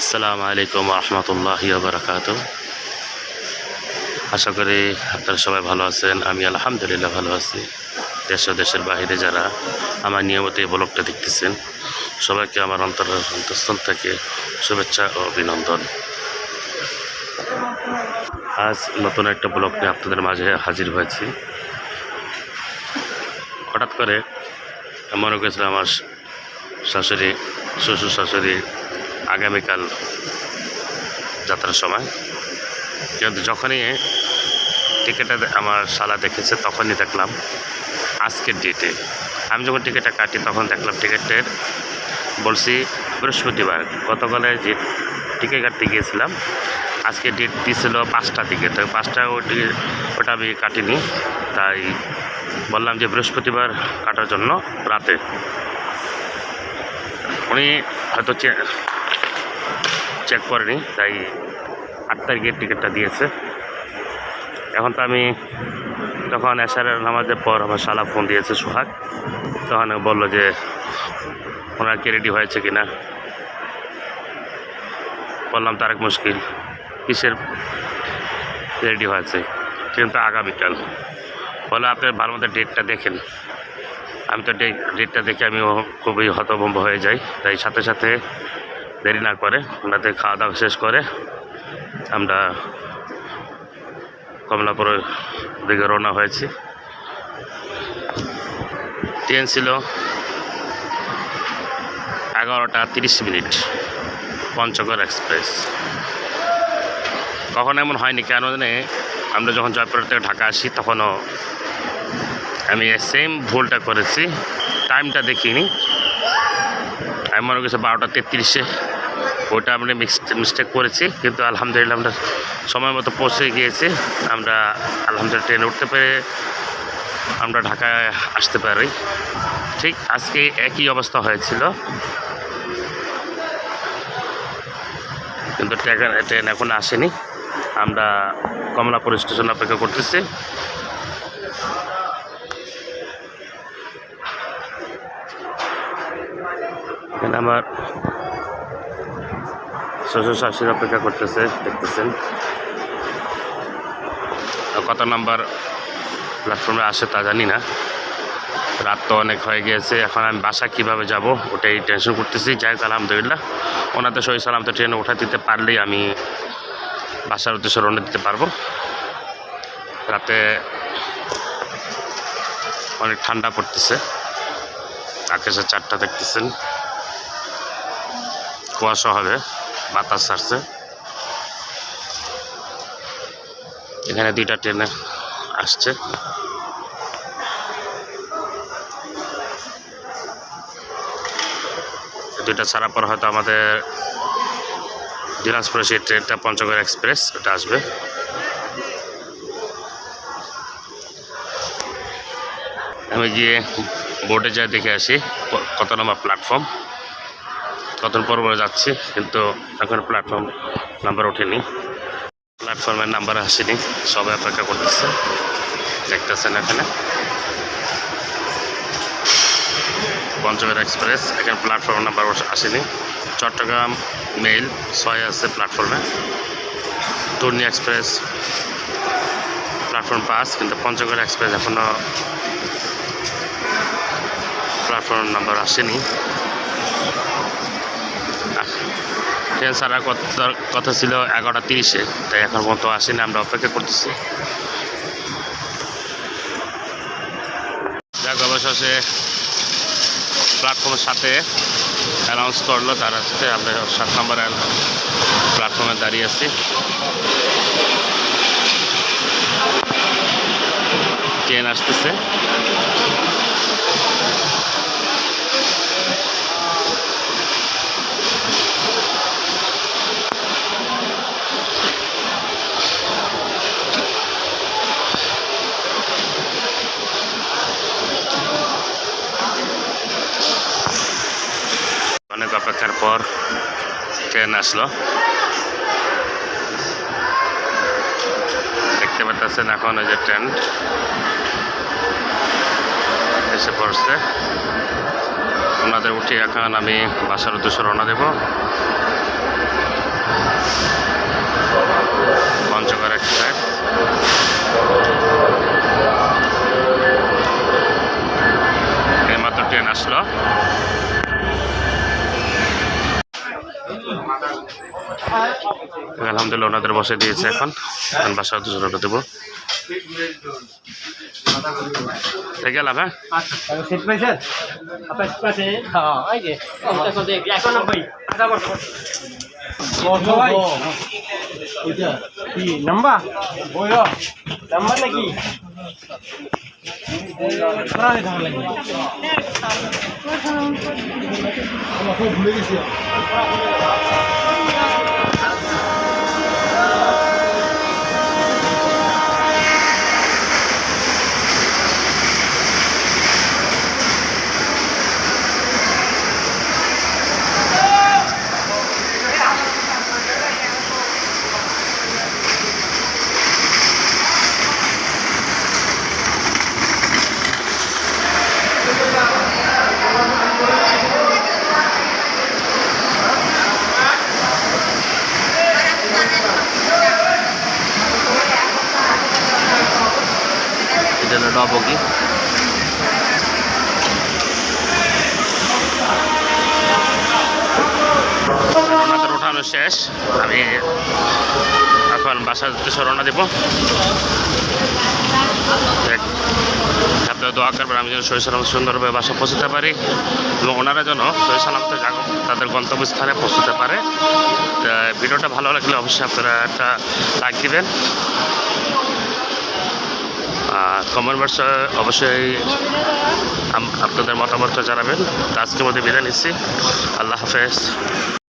আসসালামু আলাইকুম রহমতুল্লাহ বারকাত আশা করি আপনারা সবাই ভালো আছেন, আমি আলহামদুলিল্লাহ ভালো আছি। দেশ ও দেশের বাইরে যারা আমার নিয়মিত এই ব্লগটা দেখতেছেন, সবাইকে আমার অন্তর অন্তঃস্থল থেকে শুভেচ্ছা ও অভিনন্দন। আজ নতুন একটা ব্লগ নিয়ে আপনাদের মাঝে হাজির হয়েছি। হঠাৎ করে মনে করেছিল আমার শাশুড়ি, শ্বশুর শাশুড়ি আগামীকাল যাত্রার সময়। কিন্তু যখনই টিকিটটা আমার শালা দেখেছে তখনই দেখলাম আজকের ডেটে আমি যখন টিকিটটা কাটি তখন দেখলাম টিকিটের বলছি বৃহস্পতিবার। গতকালে যে টিকিট কাটতে গিয়েছিলাম, আজকে ডেট দিয়েছিল পাঁচটা দিকে তো পাঁচটা ওটি ওটা আমি কাটিনি। তাই বললাম যে বৃহস্পতিবার কাটার জন্য রাতে। উনি হয়তো চেক করেনি, তাই আট তারিখের টিকিটটা দিয়েছে। এখন তো আমি তখন এশারের নামাজের পর আমার শালা ফোন দিয়েছে সোহাগ। তখন বলল যে, ওনার কি রেডি হয়েছে কি না বললাম, তারেক মুশকিল, কিসের রেডি হয়েছে? কিন্তু আগামীকাল। বলে আপনি ভালো মতো ডেটটা দেখেন। আমি তো ডেটটা দেখে আমি খুবই হতভম্ব হয়ে যাই। তাই সাথে সাথে দেরি না করে, ওনাদের খাওয়া দাওয়া শেষ করে আমরা কমলাপুরের দিকে রওনা হয়েছি। ট্রেন ছিল এগারোটা তিরিশ মিনিট, পঞ্চগড় এক্সপ্রেস। কখনো এমন হয়নি কেন জানে আমরা যখন জয়পুর থেকে ঢাকা আসি তখনও আমি সেম ভুলটা করেছি টাইমটা দেখিনি। আমি মনে করছি বারোটা তেত্রিশে ওটা আমরা মিস্টেক করেছি, কিন্তু আলহামদুলিল্লাহ আমরা সময় মতো পৌঁছে গিয়েছি। আমরা আলহামদুলিল্লাহ ট্রেনে উঠতে পেরে আমরা ঢাকায় আসতে পারি। ঠিক আজকে একই অবস্থা হয়েছিল। কিন্তু ট্রেন এখন আসেনি। আমরা কমলাপুর স্টেশন অপেক্ষা করতেছি। এখানে আমার শ্বশুর শাশুড়ি অপেক্ষা করতেছে, দেখতেছেন। কত নাম্বার প্ল্যাটফর্মে আসে তা জানি না। রাত তো অনেক হয়ে গিয়েছে, এখন আমি বাসা কীভাবে যাব, ওটাই টেনশন করতেছি। যাই হোক, আলহামদুলিল্লাহ, ওনাদের সহি সালাম তো ট্রেনে উঠা দিতে পারলেই আমি বাসার উদ্দেশ্যে রওনা দিতে পারব। রাতে অনেক ঠান্ডা পড়তেছে। আকাশে চারটা দেখতেছেন। কুয়াশা হবে, বাতাস ছাড়ছে। এখানে দুইটা ট্রেনে আসছে। দুইটা ছাড়ার পর হয়তো আমাদের দিনাজপুরে সেই ট্রেনটা পঞ্চগড় এক্সপ্রেস, ওটা আসবে। আমি গিয়ে বোর্ডে যাই দেখে আসি কত নম্বর প্ল্যাটফর্ম কত পর পরে যাচ্ছি, কিন্তু এখন প্ল্যাটফর্ম নাম্বার ওঠেনি। প্ল্যাটফর্মের নাম্বার আসেনি, সবাই অপেক্ষা করতেছে। দেখতেছেন এখানে। পঞ্চগড় এক্সপ্রেস এখানে প্ল্যাটফর্ম নাম্বার আসেনি। চট্টগ্রাম মেইল ছয় আছে প্ল্যাটফর্মে টুর্নি এক্সপ্রেস প্ল্যাটফর্ম পাঁচ কিন্তু পঞ্চগড় এক্সপ্রেস এখনও প্ল্যাটফর্ম নাম্বার আসেনি। ট্রেন ছাড়ার কথা ছিল এগারোটা তিরিশে। তাই এখন মতো আসেনি, আমরা অপেক্ষা করতেছি। যাক, অবশেষে প্ল্যাটফর্মের সাথে অ্যানাউন্স করল, তার সাথে আমরা সাত নম্বর প্ল্যাটফর্মে দাঁড়িয়ে আছি। ট্রেন আসতেছে। পর ট্রেন আসলো। দেখতে পাচ্ছেন এখন ওই যে ট্রেন এসে পড়ছে। ওনাদের উঠে এখন আমি বাসার উদ্দেশ্যে রওনা দেব। পঞ্চগড় এক্সপ্রেস আলহামদুলিল্লাহ ওনাদের বসে দিয়েছে এখন। এখন বাসার দুজন ওটা দেবো। গেলাম হ্যাঁ? নাম্বার নাম্বার নাকি ভুলে গেছি হলো ডবকি ওনাদের ওঠানো শেষ। আমি এখন বাসার উদ্দেশ্যে রওনা দেবো। আপনারা দোয়া করবেন, আমি যেন সহি সালামত সুন্দরভাবে বাসা পৌঁছতে পারি এবং ওনারা যেন সহি সালামত তাদের গন্তব্যস্থানে পৌঁছতে পারে। ভিডিওটা ভালো লাগলে অবশ্যই আপনারা একটা লাইক দিবেন। কমেন্ট বক্সে অবশ্যই আপনাদের মতামতটা জানাবেন। আজকে মধ্যে বিদায় নিচ্ছি। আল্লাহ হাফেজ।